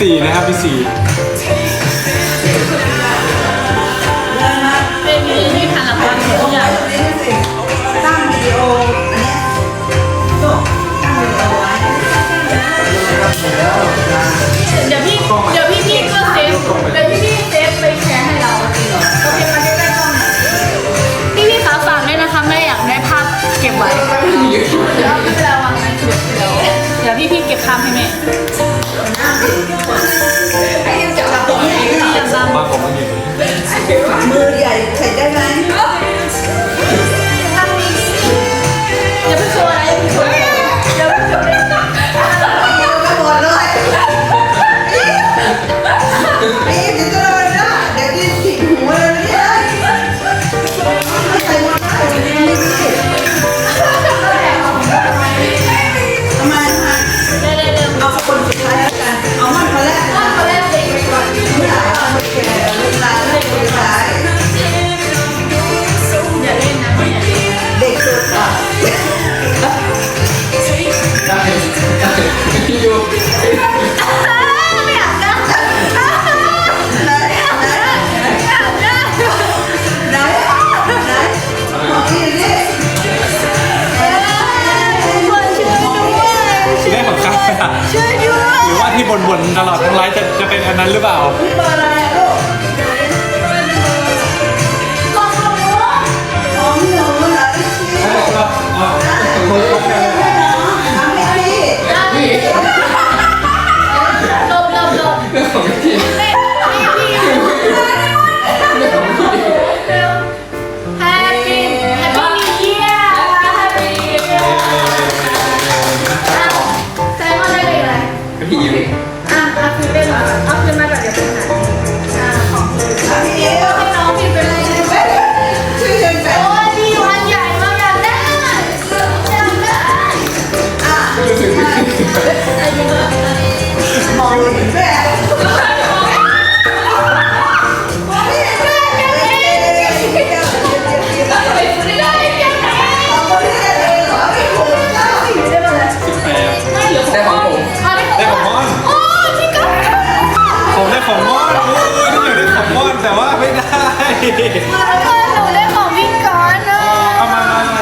สี่นะครับพี่สี่เป็นมีที่ทันละพันทุกอย่างตั้งวิดีโออันเนี้ยโจ้ตั้งวิดีโอไว้เดี๋ยวพี่เดี๋ยวพี่พี่ก็เซฟเดี๋ยวพี่พี่เซฟไปแชร์ให้เราจริงเหรอโอเคมาใกล้ๆกล้องหน่อยพี่พี่ฝากฝากด้วยนะคะแม่อยากได้ภาพเก็บไว้แล้วไม่เป็นไรวางไว้เดี๋ยวเดี๋ยวพี่พี่เก็บภาพให้แม่ ไอ้ยังจับตัวเองอจำตามบ้านผมไม่มีมือใหญ่ บ่นๆตลอดทั้งไลฟ์จะจะเป็นอันนั้นหรือเปล่า เบอร์อะไร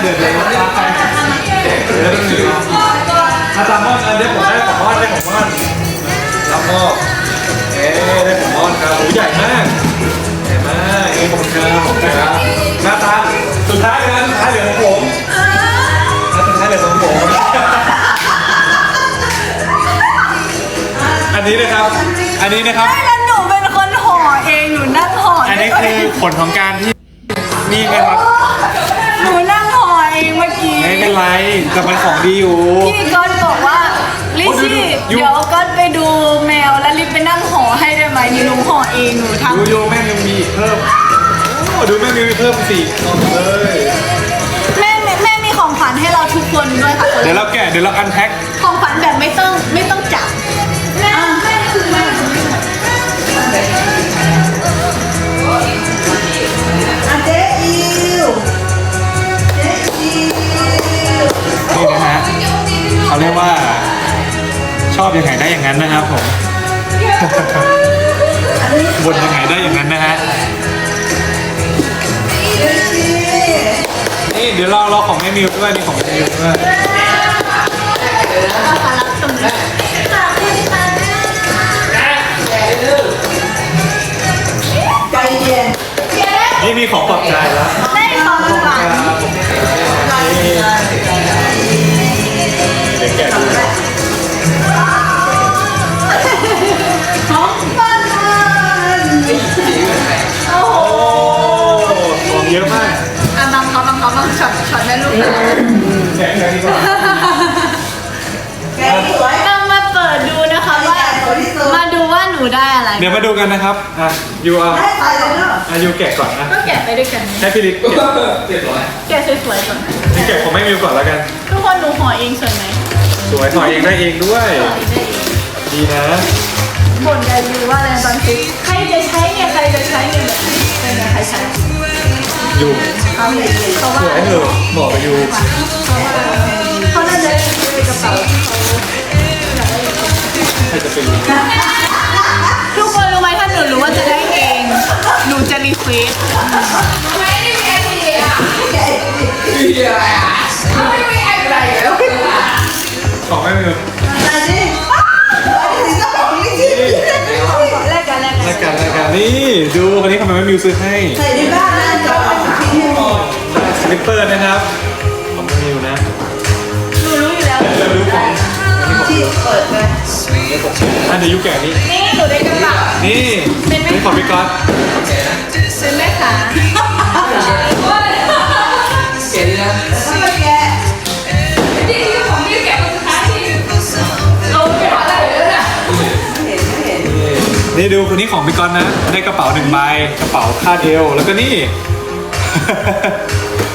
มามามาเดี๋ยวเดี๋ยวรับไปเดี๋ยวต้องถืออาจารย์มอนอันนี้ผมได้ของมอนได้ของมอนรับมอบเอ๊ได้ของมอนครับโอ้ใหญ่มากใหญ่มากเอ้ขอบคุณครับขอบคุณครับหน้าตาสุดท้ายนะสุดท้ายเหลือของผมหน้าสุดท้ายเหลือของผมอันนี้นะครับ อันนี้นะครับแล้วหนูเป็นคนห่อเอง หนูนั่งห่ออันนี้คือผลของการที่นี่นะครับ ไม่เป็นไร แต่มันของดีอยู่ พี่ก๊อตบอกว่าลิชี่โอ้ดูดูเดี๋ยวก๊อตไปดูแมวแล้วลิปไปนั่งห่อให้ได้ไหมนี่หนูห่อเองหนูทำดูดูแม่งยังมีเพิ่มโอ้ดูแม่งยังมีเพิ่มสี่กล่องเลยแม่แม่มีของขวัญให้เราทุกคนด้วยค่ะเดี๋ยวเราแกะเดี๋ยวเราอันแพ็คของขวัญแบบไม่ต้อง เขาเรียกว่า ชอบยังไงได้อย่างนั้นนะครับผมบนยังไงได้อย่างนั้นนะฮะเจ๊ชีนี่เดี๋ยวเราเราของแม่มิวด้วยนี่ของแม่มิวด้วยขอรับตรงนี้ขอบคุณค่ะใจเย็นนี่มีของปลอบใจแล้วได้ของขวัญนี่เด้อะไรเดี๋ยวมาดูกันนะครับอะยูอะได้ใส่เลยเนาะอะยูแกะก่อนนะก็แกะไปด้วยกัน ให้พี่ลิศแกะเรียบร้อยแกะสวยๆก่อนนี่แกะของแม่มิวก่อนแล้วกัน ทุกคนหนูห่อเองสวยไหมสวยถอยเองได้เองด้วยห่อเองได้เองดีนะบ่นกันอยู่ว่าอะไรตอนซื้อใครจะใช้เนี่ยใครจะใช้เนี่ยแบบนี้เป็นไงใครใช้อยู่เขาเลยเขาสว่าวยเถอะบอกไปอยู่เขาน่าจะซื้อในกระเป๋าที่เขาอยากได้ใครจะไปรู้ว่าจะได้เอง หนูจะรีเควสแกะดิเฮียอะไรอะของไม่มีอะไรดิอันนี้เจ้าของลิขิตแลกกันแลกกันรายการรายการนี่ดูคนนี้ทำไมไม่มิวซื้อให้ ใส่ในบ้านนะเจ้าของทิ้งให้หมด สลิปเปอร์นะครับ ที่เปิดไปอันเดี๋ยวยุคแก่นี้ นี่หนูได้กระเป๋านี่เป็นไหมนี่ของพี่ก๊อตเป็นแม่ขาเก๋ดีนะแล้วก็แกะที่ของพี่แกะคนสุดท้ายที่เราไปหาอะไรแล้วน่ะเห็นไม่เห็นนี่ดูคนนี้ของพี่ก๊อตนะ ได้กระเป๋าหนึ่งใบ กระเป๋าคาดเอว แล้วก็นี่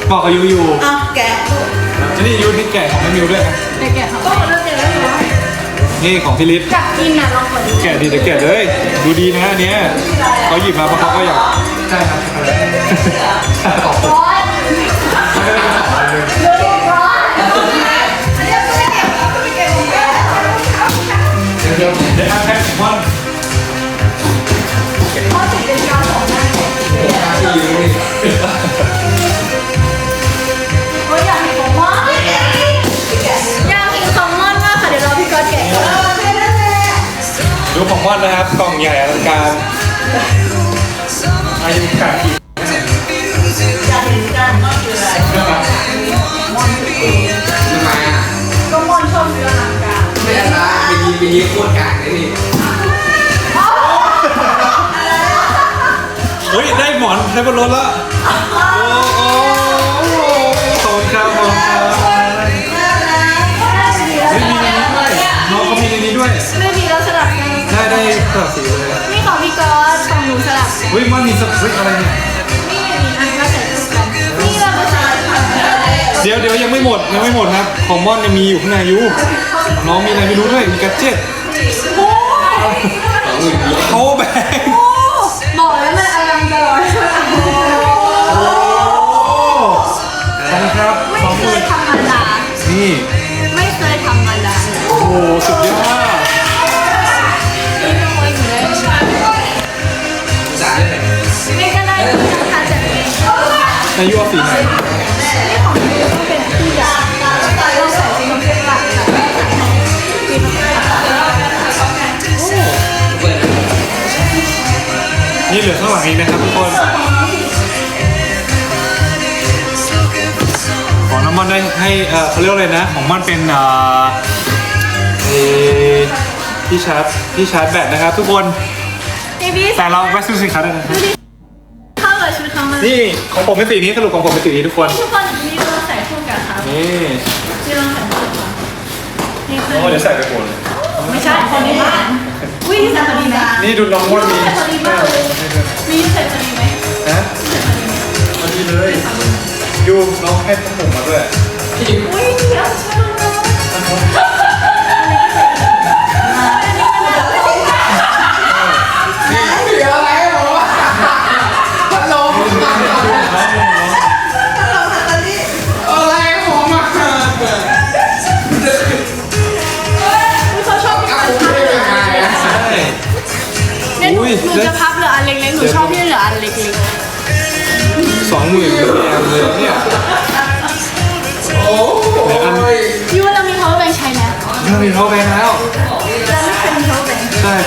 เหมาะกับยูอยู่เอาแกะแล้วนี่ยูที่แก่ของแม่มิวด้วยนะไปแกะเขาก็เลิกเจอแล้ว นะนี่ของพี่ลิศอยากกินน่ะลองกดดูแกะดีเดี๋ยวแกะเลย ดูดีนะอันเนี้ยเขาหยิบมาเพราะเขาก็อยาก ใช่ครับ การอายุกัดอีกอยากเห็นกันก็คืออะไรทำไมอะก็ม่อนชอบซื้ออลังการไม่ได้ละไปยิงไปยิงโคตรกากเลยนี่เฮ้ย ได้หมอนได้บนรถละโอ้โอ้ เฮ้ยมันมีอะไรเนี่ยนี่อันนี้ก็ใส่คู่กันนี่เรามาสลับกันเดี๋ยวเดี๋ยวยังไม่หมดยังไม่หมดครับ ของม่อนยังมีอยู่ข้างในอยู่น้องมีอะไรไม่รู้ด้วยมีกัจเจ็ตโอ้สองหมื่นเดียเขาแบงบอกแล้วมันอลังตลอดโอ้ขอบคุณครับสองหไม่เคมื่ยนธรรมดานี่ ไม่เคยธรรมดาโอ้โหสุด ในยูเอาสีไหนนี่ของหนูต้องเป็นผู้ใหญ่เราใส่สีน้ำตาลค่ะสีน้ำตาลเปิดนี่เหลือข้างหลังอีกนะครับทุกคน ของน้ำมันได้ให้เอ่อเขาเรียกว่าอะไรนะ ของมันเป็นเอ่อเอ่อที่ชาร์จที่ชาร์จแบตนะครับทุกคน นี่พี่แต่เราไม่ซื้อสินค้าด้วยนะครับ เข้ากับชุดเขามานี่ของผมเป็นสีนี้สรุปของผมเป็นสีนี้ทุกคน ทุกคนนี่เราใส่คู่กันค่ะนี่นี่เราใส่คู่กันนี่คือโอ้เดี๋ยวใส่ไปหมดไม่ใช่คนนี้บ้านอุ้ยนี่ใส่พอดีไหมนี่ดูน้องว่ามีใส่พอดีมากเลยมีใส่พอดีไหมนะใส่พอดีไหมพอดีเลยดูน้องให้ผมผมมาด้วยอุ้ยเดี๋ยวช่วยน้อง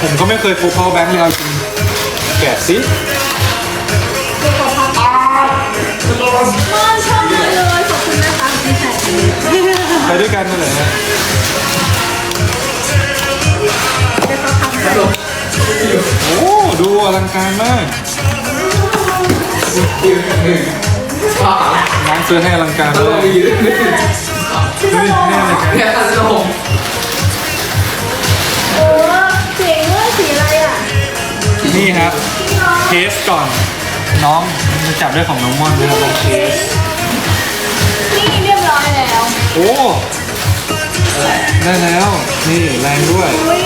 ผมก็ไม่เคยพก power bank เลยเอาจริงแกะสิมันชอบมากเลยขอบคุณนะคะที่ใส่ไปด้วยกันนั่นแหละฮะเดี๋ยวเขาทำให้โอ้ดูอลังการมากอ่าน้องซื้อให้อลังการเลลมยยืนดูดิแน่เลยครับเนี่ยพัดลมโอ้เนี่ครับเทสก่อน น้องจะจับด้วยของน้องม่อนนะครับลองเทสนี่เรียบร้อยแล้วโอ้ได้แล้วนี่แรงด้วยอุ้ย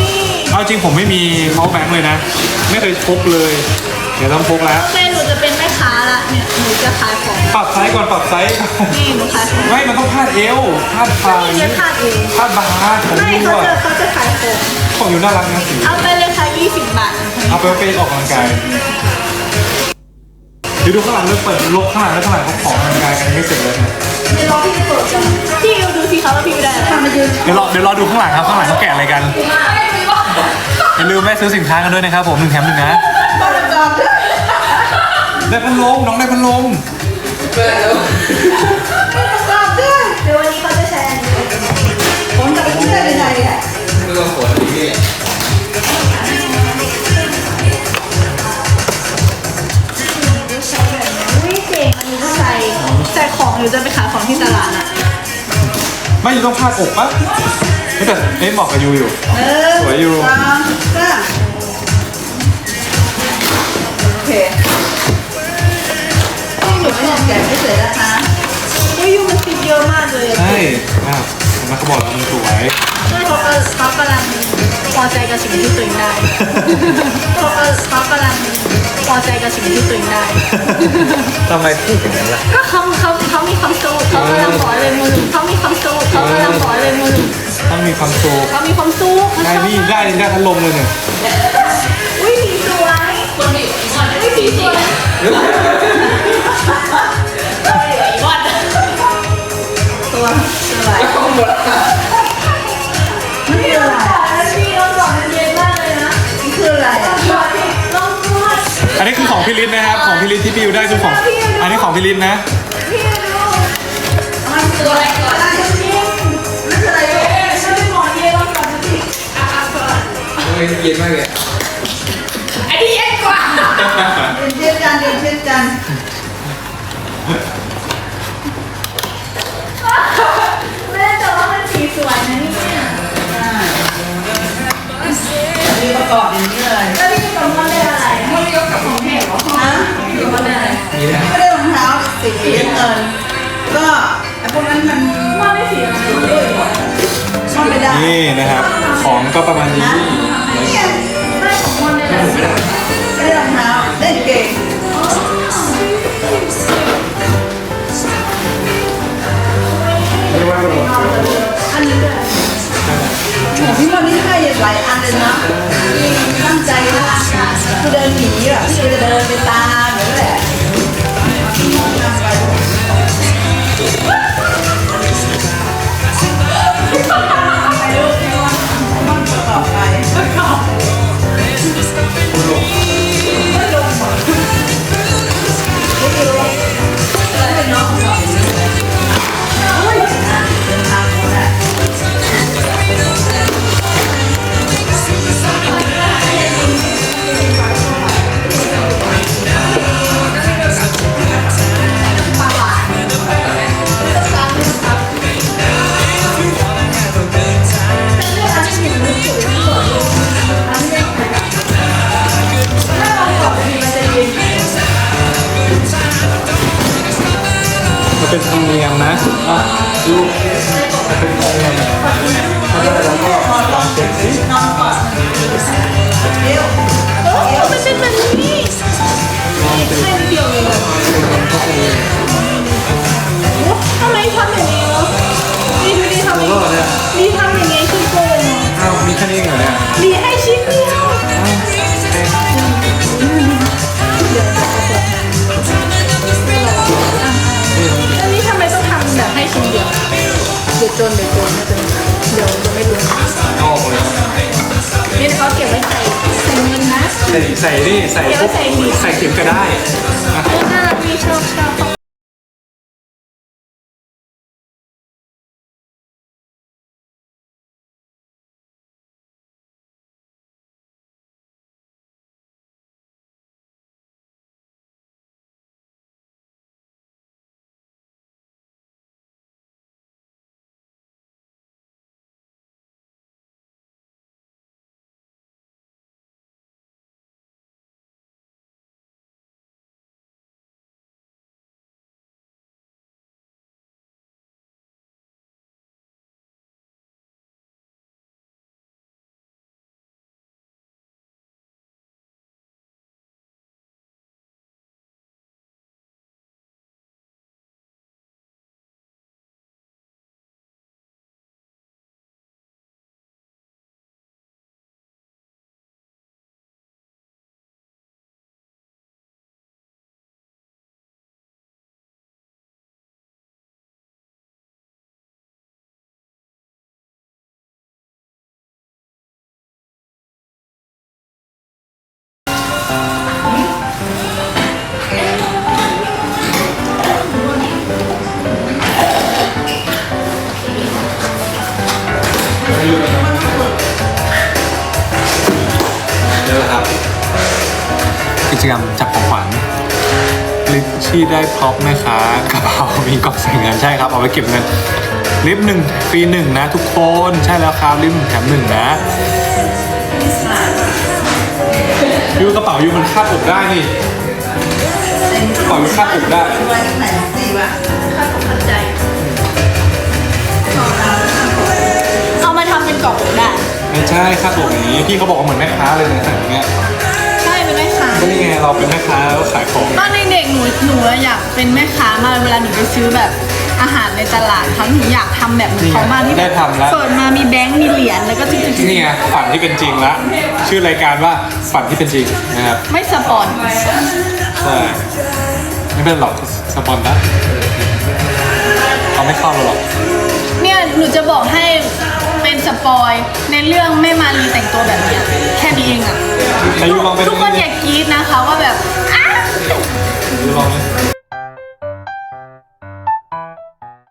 เอาจริงผมไม่มี power bank เลยนะ ไม่เคยพกเลย เดี๋ยวต้องพกแล้วโอเคหนูจะเป็นแม่ค้าละเนี่ยหนูจะขายของปรับไซส์ก่อนปรับไซส์นี่หนูขายของไม่มันต้องพาดเอวพาดปลายนี่จะคาดเองพาดบาร์ของไม่ยูเขาอะจะเขาจะขายของของยูน่ารักนะสีเอาไปเลยค่ะยี่ 20 บาทเอาไปเอาไปออกกำลังกายเดี๋ยวดูข้างหลังเลยเปิดลกข้างหลังแล้วข้างหลังเขาขอออกกำลังกายกันไม่เสร็จเลยนะเดี๋ยวรอพี่เปิดกันพี่เอาดูสิคะว่าพี่ได้อะไรมายืนเดี๋ยวรอเดี๋ยวรอดูข้างหลังครับข้างหลังเขาแกะอะไรกันอย่าลืมแม่ซื้อสินค้ากันด้วยนะครับผมหนึ่งแถมหนึ่งนะมาประกอบด้วยได้พัดลมน้องได้พัดลมเป็นแล้วมาประกอบด้วยเดี๋ยววันนี้เขาจะแชร์อันนี้ผมจะไปเชื่อยังไงอะ เรื่องฝนนี่ หรือจะไปขายของที่ตลาดอะ ไม่อยู่ต้องพาดอกปะไม่แต่เอ๊ะเหมาะกับยูอยู่ เออสวยอยู่ สามสามโอเคที่หนูไม่ยังแกะไม่เสร็จนะคะอุ้ยยูมันติดเยอะมากเลยอะใช่อ้าวผมนักบอกแล้วมันสวย ใช่เขาก็เขากำลังพอใจกับสิ่งที่ตัวเองได้เขาก็เขากำลังพอใจกับสิ่งที่ตัวเองได้ ทำไมพูดอย่างนั้นล่ะ ก็เขาเขาเขา มีความสุขเขากำลังขอเลยมือหนึ่งเขามีความสุขเขากำลังขอเลยมือหนึ่งต้องมีความสุขเขามีความสุขเขาได้ชอบนี่ได้ได้พัดลมเลยเนี่ยอุ้ยสีสวยคนนี้อุ้ยสีสวยตัวตัวอะไรต้องหมดมันคืออะไรพี่เราสอนมันเย็นมากเลยนะมันคืออะไรอะลองนวดอันนี้คือของพี่ลิศนะครับ ของพี่ลิศที่พี่ยูได้คือของ อันนี้ของพี่ลิศนะ พี่ดูมันคืออะไรกฉันเป็นหมอเย็นลองสอนดูสิอ่อนเฮ้ยเย็นมากเลยไอ้ที่เย็นกว่าเรียนเช่นกันเรียนเช่นกันแม่แต่ว่ามันสีสวยนะเนี่ยมีประกอบอย่างนี้เลยแล้วพี่กับมอนได้อะไรมอนยกกับของแม่เหรอนะพี่กับมอนได้อะไรไม่ได้รองเท้าสีเงิน ไอ้พวกนั้นมันมอนได้สีอะไรด้วยซ่อนไม่ได้นี่นะครับ ของก็ประมาณนี้นะเนี่ยได้ของมอนได้อะไรไม่ได้รองเท้าเล่นเก่ง อ่ จนเดี๋ยวจนเดี๋ยวจนเดี๋ยวจะไม่รู้ออกเลยนี่เขาเก็บไว้ใส่ใส่เงินนะใส่ใส่นี่ใส่เก็บพวไว้กใส่หนีบใส่เข็มก็ได้อะน่ารักดีชอบชอบ ลิชชี่ได้พร็อพแม่ค้ากระเป๋ามีกล่องใส่เงินใช่ครับเอาไว้เก็บเงินลิฟต์หนึ่งฟรีหนึ่งนะทุกคนใช่แล้วครับลิฟต์หนึ่งแถมหนึ่งนะยูกระเป๋ายูมันคาบอกได้นี่กระเป๋ายูคาบอกได้วันไหนดีวะค่าตกค่าใจเอามาทำเป็นกล่องได้ไม่ใช่คาบอกอย่างนี้พี่เขาบอกว่าเหมือนแม่ค้าเลยนะอย่างเงี้ย ก็นี่ไงเราเป็นแม่ค้าแล้วขายของตอนเด็กๆหนูหนูอะอยากเป็นแม่ค้ามากเวลาหนูไปซื้อแบบอาหารในตลาดเขาหนูอยากทำแบบเหมือนเขามากที่แบได้บทำแล้วเปิดมามีแบงค์มีเหรียญแล้วก็จิ๊กจิ๊กนี่ไงฝันที่เป็นจริงละชื่อรายการว่าฝันที่เป็นจริงนะครับไม่สปอนใช่ไม่เป็นหรอกสปอนนะเขาไม่เข้าเราหรอกเนี่ยหนูจะบอกให้ เป็นสปอยในเรื่องไม่มารีแต่งตัวแบบนี้แค่นี้เองอะทุกคนอย่ากรี๊ดนะคะว่าแบบ